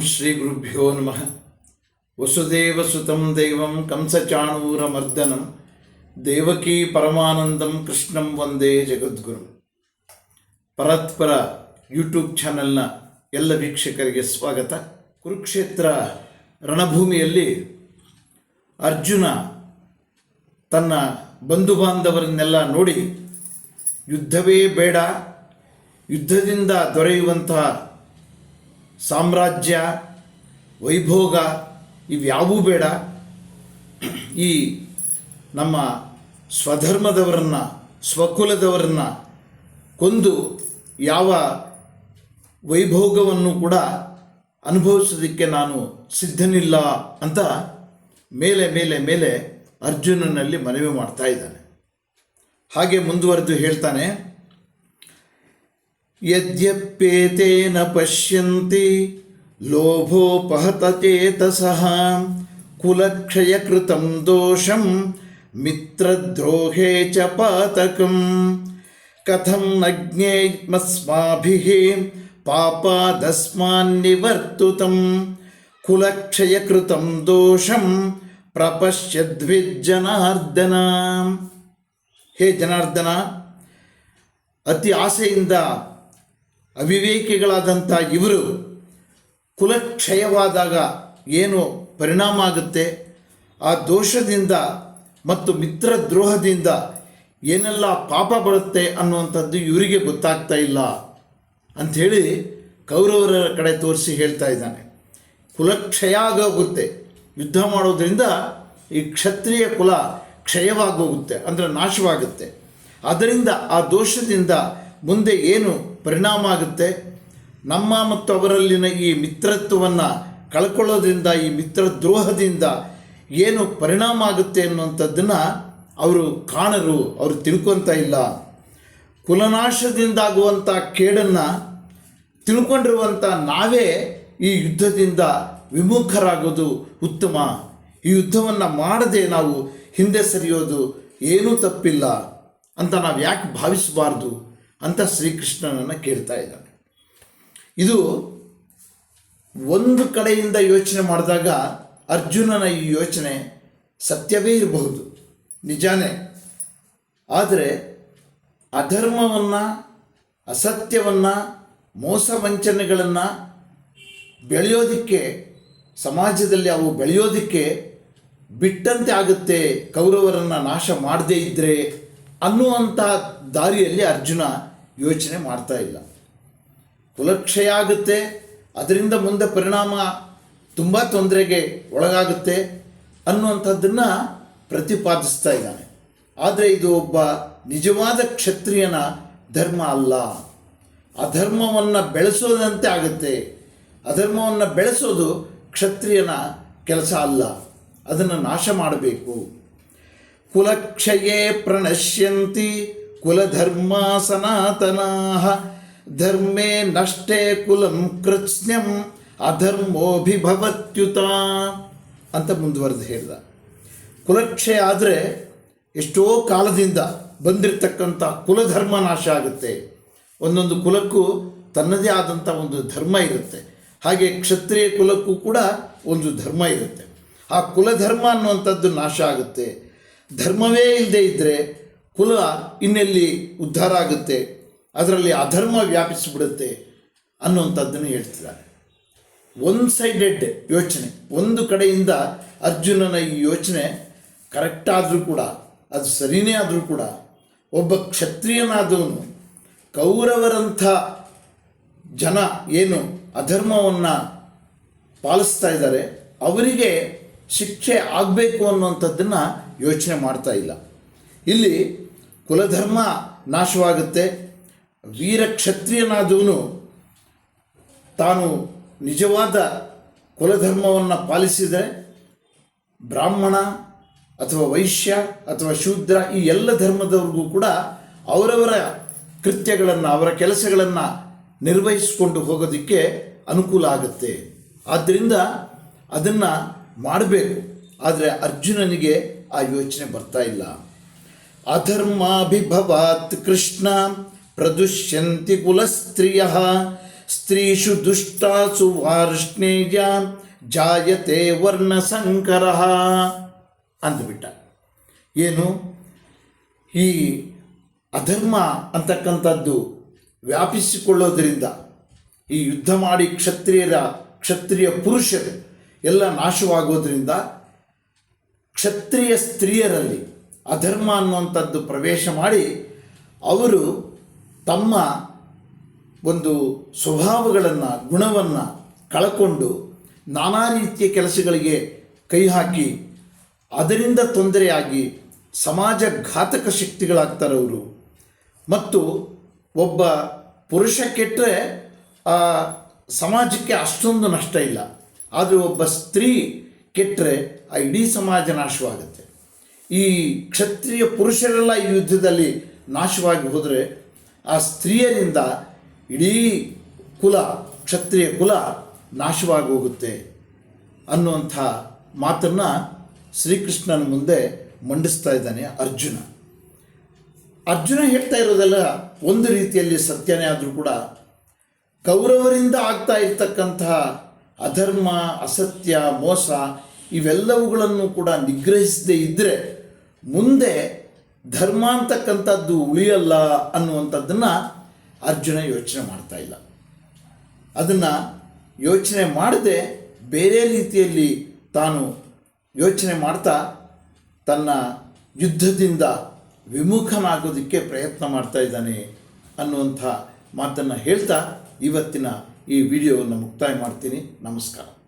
ಶ್ರೀ ಗುರುಭ್ಯೋ ನಮಃ. ವಸುದೇವಸುತಂ ದೈವಂ ಕಂಸಚಾಣೂರಮರ್ದನಂ ದೇವಕೀ ಪರಮಾನಂದಂ ಕೃಷ್ಣಂ ವಂದೇ ಜಗದ್ಗುರು. ಪರತ್ಪರ ಯೂಟ್ಯೂಬ್ ಚಾನೆಲ್ನ ಎಲ್ಲ ವೀಕ್ಷಕರಿಗೆ ಸ್ವಾಗತ. ಕುರುಕ್ಷೇತ್ರ ರಣಭೂಮಿಯಲ್ಲಿ ಅರ್ಜುನ ತನ್ನ ಬಂಧು ಬಾಂಧವರನ್ನೆಲ್ಲ ನೋಡಿ, ಯುದ್ಧವೇ ಬೇಡ, ಯುದ್ಧದಿಂದ ದೊರೆಯುವಂತಹ ಸಾಮ್ರಾಜ್ಯ, ವೈಭೋಗ ಇವ್ಯಾವೂ ಬೇಡ. ಈ ನಮ್ಮ ಸ್ವಧರ್ಮದವರನ್ನು, ಸ್ವಕುಲದವರನ್ನು ಕೊಂದು ಯಾವ ವೈಭೋಗವನ್ನು ಕೂಡ ಅನುಭವಿಸೋದಕ್ಕೆ ನಾನು ಸಿದ್ಧನಿಲ್ಲ ಅಂತ ಮೇಲೆ ಮೇಲೆ ಮೇಲೆ ಅರ್ಜುನನಲ್ಲಿ ಮನವಿ ಮಾಡ್ತಾ ಇದ್ದಾನೆ. ಹಾಗೆ ಮುಂದುವರೆದು ಹೇಳ್ತಾನೆ ಯದ್ಯಪ್ಯೇತೇನ ಪಶ್ಯಂತಿ ಲೋಭೋಪಹತ ಚೇತಸಃ ಕುಲಕ್ಷಯಕೃತಂ ದೋಷಂ ಮಿತ್ರದ್ರೋಹೇ ಚ ಪಾತಕಂ ಕಥಂ ನ ಜ್ಞೇಯಮಸ್ಮಾಭಿः ಪಾಪಾದಸ್ಮಾನ್ನಿವರ್ತುತಂ ಕುಲಕ್ಷಯಕೃತಂ ದೋಷಂ ಪ್ರಪಶ್ಯದ್ವಿಜ್ಜನಾರ್ದನ ಹೇ ಜನಾರ್ದನ ಅತಿ ಆಸೆಯಿಂದ ಅವಿವೇಕಿಗಳಾದಂಥ ಇವರು ಕುಲಕ್ಷಯವಾದಾಗ ಏನು ಪರಿಣಾಮ ಆಗುತ್ತೆ? ಆ ದೋಷದಿಂದ ಮತ್ತು ಮಿತ್ರ ದ್ರೋಹದಿಂದ ಏನೆಲ್ಲ ಪಾಪ ಬರುತ್ತೆ ಅನ್ನುವಂಥದ್ದು ಇವರಿಗೆ ಗೊತ್ತಾಗ್ತಾ ಇಲ್ಲ ಅಂಥೇಳಿ ಕೌರವರ ಕಡೆ ತೋರಿಸಿ ಹೇಳ್ತಾ ಇದ್ದಾನೆ. ಕುಲಕ್ಷಯ ಆಗೋಗುತ್ತೆ ಯುದ್ಧ ಮಾಡೋದ್ರಿಂದ ಈ ಕ್ಷತ್ರಿಯ ಕುಲ ಕ್ಷಯವಾಗೋಗುತ್ತೆ, ಅಂದರೆ ನಾಶವಾಗುತ್ತೆ. ಅದರಿಂದ ಆ ದೋಷದಿಂದ ಮುಂದೆ ಏನು ಪರಿಣಾಮ ಆಗುತ್ತೆ. ನಮ್ಮ ಮತ್ತು ಅವರಲ್ಲಿನ ಈ ಮಿತ್ರತ್ವವನ್ನು ಕಳ್ಕೊಳ್ಳೋದ್ರಿಂದ, ಈ ಮಿತ್ರ ದ್ರೋಹದಿಂದ ಏನು ಪರಿಣಾಮ ಆಗುತ್ತೆ ಅನ್ನುವಂಥದ್ದನ್ನು ಅವರು ಕಾಣರು, ಅವರು ತಿಳ್ಕೊತ ಇಲ್ಲ. ಕುಲನಾಶದಿಂದಾಗುವಂಥ ಕೇಡನ್ನು ತಿಳ್ಕೊಂಡಿರುವಂಥ ನಾವೇ ಈ ಯುದ್ಧದಿಂದ ವಿಮುಖರಾಗೋದು ಉತ್ತಮ. ಈ ಯುದ್ಧವನ್ನು ಮಾಡದೆ ನಾವು ಹಿಂದೆ ಸರಿಯೋದು ಏನೂ ತಪ್ಪಿಲ್ಲ ಅಂತ ನಾವು ಯಾಕೆ ಭಾವಿಸಬಾರ್ದು? ಅಂತ ಶ್ರೀಕೃಷ್ಣನನ್ನು ಕೇಳ್ತಾ ಇದ್ದಾನೆ. ಇದು ಒಂದು ಕಡೆಯಿಂದ ಯೋಚನೆ ಮಾಡಿದಾಗ ಅರ್ಜುನನ ಈ ಯೋಚನೆ ಸತ್ಯವೇ ಇರಬಹುದು. ನಿಜಾನೇ. ಆದರೆ ಅಧರ್ಮವನ್ನು, ಅಸತ್ಯವನ್ನು, ಮೋಸ ವಂಚನೆಗಳನ್ನು ಬೆಳೆಯೋದಕ್ಕೆ, ಸಮಾಜದಲ್ಲಿ ಅವು ಬೆಳೆಯೋದಕ್ಕೆ ಬಿಟ್ಟಂತೆ ಆಗುತ್ತೆ ಕೌರವರನ್ನು ನಾಶ ಮಾಡದೇ ಇದ್ದರೆ ಅನ್ನುವಂಥ ದಾರಿಯಲ್ಲಿ ಅರ್ಜುನ ಯೋಚನೆ ಮಾಡ್ತಾ ಇಲ್ಲ. ಕುಲಕ್ಷಯ ಆಗುತ್ತೆ ಅದರಿಂದ ಮುಂದೆ ಪರಿಣಾಮ ತುಂಬ ತೊಂದರೆಗೆ ಒಳಗಾಗುತ್ತೆ ಅನ್ನುವಂಥದ್ದನ್ನು ಪ್ರತಿಪಾದಿಸ್ತಾ ಇದ್ದಾನೆ. ಆದರೆ ಇದು ಒಬ್ಬ ನಿಜವಾದ ಕ್ಷತ್ರಿಯನ ಧರ್ಮ ಅಲ್ಲ. ಅಧರ್ಮವನ್ನು ಬೆಳೆಸೋದಂತೆ ಆಗುತ್ತೆ. ಅಧರ್ಮವನ್ನು ಬೆಳೆಸೋದು ಕ್ಷತ್ರಿಯನ ಕೆಲಸ ಅಲ್ಲ. ಅದನ್ನು ನಾಶ ಮಾಡಬೇಕು. ಕುಲಕ್ಷಯೇ ಪ್ರಣಶ್ಯಂತಿ ಕುಲಧರ್ಮ ಸನಾತನಾ. ಧರ್ಮೇ ನಷ್ಟೇ ಕುಲಂ ಕೃತ್ಸ್ನ್ಯಂ ಅಧರ್ಮೋಭಿಭವತ್ಯುತ. ಅಂತ ಮುಂದುವರೆದು ಹೇಳಿದ. ಕುಲಕ್ಷಯ ಆದರೆ ಎಷ್ಟೋ ಕಾಲದಿಂದ ಬಂದಿರತಕ್ಕಂಥ ಕುಲಧರ್ಮ ನಾಶ ಆಗುತ್ತೆ. ಒಂದೊಂದು ಕುಲಕ್ಕೂ ತನ್ನದೇ ಆದಂಥ ಒಂದು ಧರ್ಮ ಇರುತ್ತೆ. ಹಾಗೆ ಕ್ಷತ್ರಿಯ ಕುಲಕ್ಕೂ ಕೂಡ ಒಂದು ಧರ್ಮ ಇರುತ್ತೆ. ಆ ಕುಲಧರ್ಮ ಅನ್ನುವಂಥದ್ದು ನಾಶ ಆಗುತ್ತೆ. ಧರ್ಮವೇ ಇಲ್ಲದೆ ಇದ್ದರೆ ಕುಲ ಇನ್ನೆಲ್ಲಿ ಉದ್ಧಾರ ಆಗುತ್ತೆ, ಅದರಲ್ಲಿ ಅಧರ್ಮ ವ್ಯಾಪಿಸಿಬಿಡುತ್ತೆ ಅನ್ನುವಂಥದ್ದನ್ನು ಹೇಳ್ತಿದ್ದಾರೆ. ಒನ್ ಸೈಡೆಡ್ ಯೋಚನೆ, ಒಂದು ಕಡೆಯಿಂದ ಅರ್ಜುನನ ಈ ಯೋಚನೆ ಕರೆಕ್ಟ್ ಆದರೂ ಕೂಡ, ಅದು ಸರಿಯೇ ಆದರೂ ಕೂಡ, ಒಬ್ಬ ಕ್ಷತ್ರಿಯನಾದವನು ಕೌರವರಂಥ ಜನ ಏನು ಅಧರ್ಮವನ್ನು ಪಾಲಿಸ್ತಾ ಇದ್ದಾರೆ, ಅವರಿಗೆ ಶಿಕ್ಷೆ ಆಗಬೇಕು ಅನ್ನುವಂಥದ್ದನ್ನು ಯೋಚನೆ ಮಾಡ್ತಾ ಇಲ್ಲ. ಇಲ್ಲಿ ಕುಲಧರ್ಮ ನಾಶವಾಗುತ್ತೆ. ವೀರ ಕ್ಷತ್ರಿಯನಾದವನು ತಾನು ನಿಜವಾದ ಕುಲಧರ್ಮವನ್ನು ಪಾಲಿಸಿದರೆ ಬ್ರಾಹ್ಮಣ ಅಥವಾ ವೈಶ್ಯ ಅಥವಾ ಶೂದ್ರ ಈ ಎಲ್ಲ ಧರ್ಮದವ್ರಿಗೂ ಕೂಡ ಅವರವರ ಕೃತ್ಯಗಳನ್ನು, ಅವರ ಕೆಲಸಗಳನ್ನು ನಿರ್ವಹಿಸಿಕೊಂಡು ಹೋಗೋದಕ್ಕೆ ಅನುಕೂಲ ಆಗುತ್ತೆ. ಆದ್ದರಿಂದ ಅದನ್ನು ಮಾಡಬೇಕು. ಆದರೆ ಅರ್ಜುನನಿಗೆ ಆ ಯೋಚನೆ ಬರ್ತಾ ಇಲ್ಲ. ಅಧರ್ಮಾಭಿಭವಾತ್ ಕೃಷ್ಣ ಪ್ರದುಷ್ಯಂತಿ ಕುಲಸ್ತ್ರೀಯ, ಸ್ತ್ರೀಷು ದುಷ್ಟಾಸು ವಾರ್ಷ್ಣೇಯ, ಜಾಯತೆ ವರ್ಣ ಸಂಕರ ಅಂದ್ಬಿಟ್ಟ. ಏನು? ಈ ಅಧರ್ಮ ಅಂತಕ್ಕಂಥದ್ದು ವ್ಯಾಪಿಸಿಕೊಳ್ಳೋದರಿಂದ ಈ ಯುದ್ಧ ಮಾಡಿ ಕ್ಷತ್ರಿಯರ, ಕ್ಷತ್ರಿಯ ಪುರುಷರು ಎಲ್ಲ ನಾಶವಾಗೋದ್ರಿಂದ ಕ್ಷತ್ರಿಯ ಸ್ತ್ರೀಯರಲ್ಲಿ ಅಧರ್ಮ ಅನ್ನುವಂಥದ್ದು ಪ್ರವೇಶ ಮಾಡಿ ಅವರು ತಮ್ಮ ಒಂದು ಸ್ವಭಾವಗಳನ್ನು, ಗುಣವನ್ನು ಕಳಕೊಂಡು ನಾನಾ ರೀತಿಯ ಕೆಲಸಗಳಿಗೆ ಕೈ ಹಾಕಿ ಅದರಿಂದ ತೊಂದರೆಯಾಗಿ ಸಮಾಜ ಘಾತಕ ಶಕ್ತಿಗಳಾಗ್ತಾರೆ ಅವರು. ಮತ್ತು ಒಬ್ಬ ಪುರುಷ ಕೆಟ್ಟರೆ ಸಮಾಜಕ್ಕೆ ಅಷ್ಟೊಂದು ನಷ್ಟ ಇಲ್ಲ. ಆದರೆ ಒಬ್ಬ ಸ್ತ್ರೀ ಕೆಟ್ಟರೆ ಆ ಇಡೀ ಸಮಾಜ ನಾಶವಾಗುತ್ತೆ. ಈ ಕ್ಷತ್ರಿಯ ಪುರುಷರೆಲ್ಲ ಈ ಯುದ್ಧದಲ್ಲಿ ನಾಶವಾಗಿ ಹೋದರೆ ಆ ಸ್ತ್ರೀಯರಿಂದ ಇಡೀ ಕುಲ, ಕ್ಷತ್ರಿಯ ಕುಲ ನಾಶವಾಗಿ ಹೋಗುತ್ತೆ ಅನ್ನುವಂಥ ಮಾತನ್ನು ಶ್ರೀಕೃಷ್ಣನ ಮುಂದೆ ಮಂಡಿಸ್ತಾ ಇದ್ದಾನೆ ಅರ್ಜುನ. ಅರ್ಜುನ ಹೇಳ್ತಾ ಇರೋದೆಲ್ಲ ಒಂದು ರೀತಿಯಲ್ಲಿ ಸತ್ಯನೇ ಆದರೂ ಕೂಡ ಕೌರವರಿಂದ ಆಗ್ತಾ ಇರ್ತಕ್ಕಂತಹ ಅಧರ್ಮ, ಅಸತ್ಯ, ಮೋಸ ಇವೆಲ್ಲವುಗಳನ್ನು ಕೂಡ ನಿಗ್ರಹಿಸದೇ ಇದ್ದರೆ ಮುಂದೆ ಧರ್ಮ ಅಂತಕ್ಕಂಥದ್ದು ಉಳಿಯಲ್ಲ ಅನ್ನುವಂಥದ್ದನ್ನು ಅರ್ಜುನ ಯೋಚನೆ ಮಾಡ್ತಾ ಇಲ್ಲ. ಅದನ್ನು ಯೋಚನೆ ಮಾಡದೆ ಬೇರೆ ರೀತಿಯಲ್ಲಿ ತಾನು ಯೋಚನೆ ಮಾಡ್ತಾ ತನ್ನ ಯುದ್ಧದಿಂದ ವಿಮುಖನಾಗೋದಕ್ಕೆ ಪ್ರಯತ್ನ ಮಾಡ್ತಾ ಇದ್ದಾನೆ ಅನ್ನುವಂಥ ಮಾತನ್ನು ಹೇಳ್ತಾ ಇವತ್ತಿನ ಈ ವಿಡಿಯೋವನ್ನು ಮುಕ್ತಾಯ ಮಾಡ್ತೀನಿ. ನಮಸ್ಕಾರ.